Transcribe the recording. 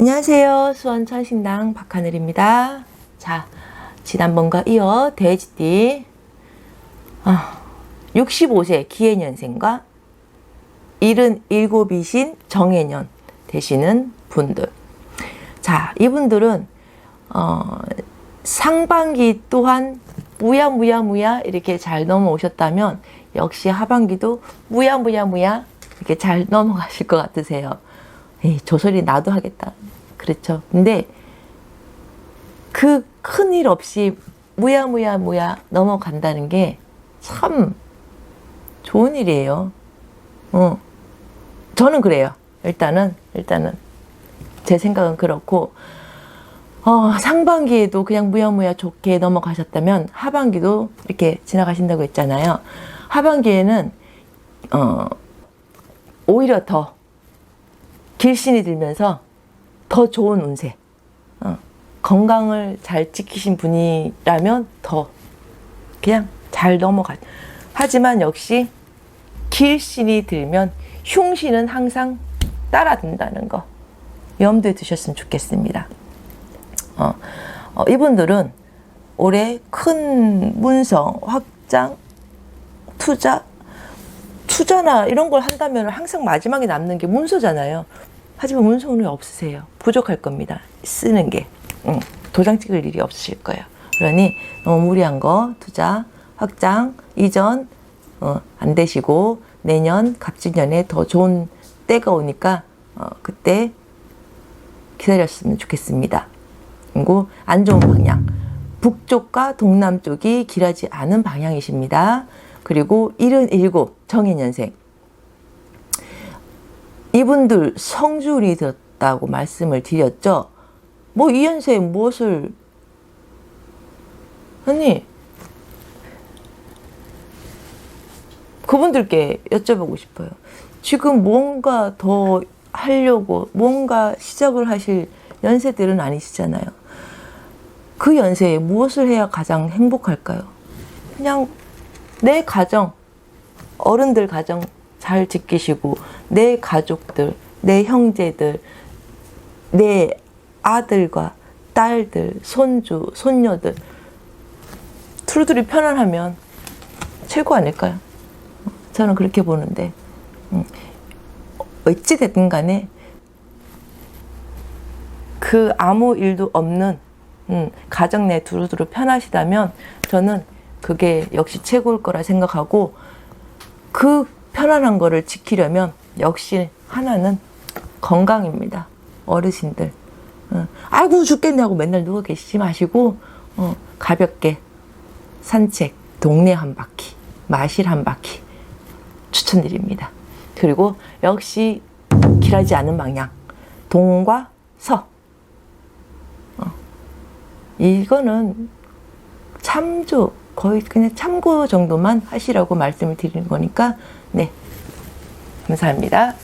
안녕하세요. 수원천신당 박하늘입니다. 자, 지난번과 이어 돼지띠 아, 65세 기해년생과 77이신 정해년 되시는 분들. 자, 이분들은 어, 상반기 또한 무야무야무야 이렇게 잘 넘어오셨다면 역시 하반기도 무야무야무야 이렇게 잘 넘어가실 것 같으세요. 저 소리 나도 하겠다. 그렇죠. 근데 그 큰 일 없이 무야무야 무야 넘어간다는 게 참 좋은 일이에요. 어. 저는 그래요. 일단은, 일단은. 제 생각은 그렇고, 어, 상반기에도 그냥 무야무야 좋게 넘어가셨다면 하반기도 이렇게 지나가신다고 했잖아요. 하반기에는, 어, 오히려 더 길신이 들면서 더 좋은 운세, 어, 건강을 잘 지키신 분이라면 더 그냥 잘 넘어가. 하지만 역시 길신이 들면 흉신은 항상 따라든다는 거 염두에 두셨으면 좋겠습니다. 어, 어, 이분들은 올해 큰 문성, 확장, 투자, 투자나 이런 걸 한다면 항상 마지막에 남는 게 문서잖아요. 하지만 문서는 없으세요. 부족할 겁니다. 쓰는 게. 응, 도장 찍을 일이 없으실 거예요. 그러니 너무 무리한 거 투자, 확장, 이전 어, 안 되시고 내년 갑진년에 더 좋은 때가 오니까 어, 그때 기다렸으면 좋겠습니다. 그리고 안 좋은 방향. 북쪽과 동남쪽이 길하지 않은 방향이십니다. 그리고 77 정해년생. 이분들 성줄이 되었다고 말씀을 드렸죠. 뭐 이 연세에 무엇을 아니 그분들께 여쭤보고 싶어요. 지금 뭔가 더 하려고 뭔가 시작을 하실 연세들은 아니시잖아요. 그 연세에 무엇을 해야 가장 행복할까요? 그냥 내 가정, 어른들 가정 잘 지키시고, 내 가족들, 내 형제들, 내 아들과 딸들, 손주, 손녀들, 두루두루 편안하면 최고 아닐까요? 저는 그렇게 보는데, 음, 어찌됐든 간에 그 아무 일도 없는 음, 가정 내 두루두루 편하시다면 저는 그게 역시 최고일 거라 생각하고 그 편안한 거를 지키려면 역시 하나는 건강입니다. 어르신들. 어, 아이고 죽겠네 하고 맨날 누워 계시지 마시고 어, 가볍게 산책, 동네 한 바퀴, 마실 한 바퀴 추천드립니다. 그리고 역시 길하지 않은 방향, 동과 서. 어, 이거는 참조, 거의 그냥 참고 정도만 하시라고 말씀을 드리는 거니까, 네. 감사합니다.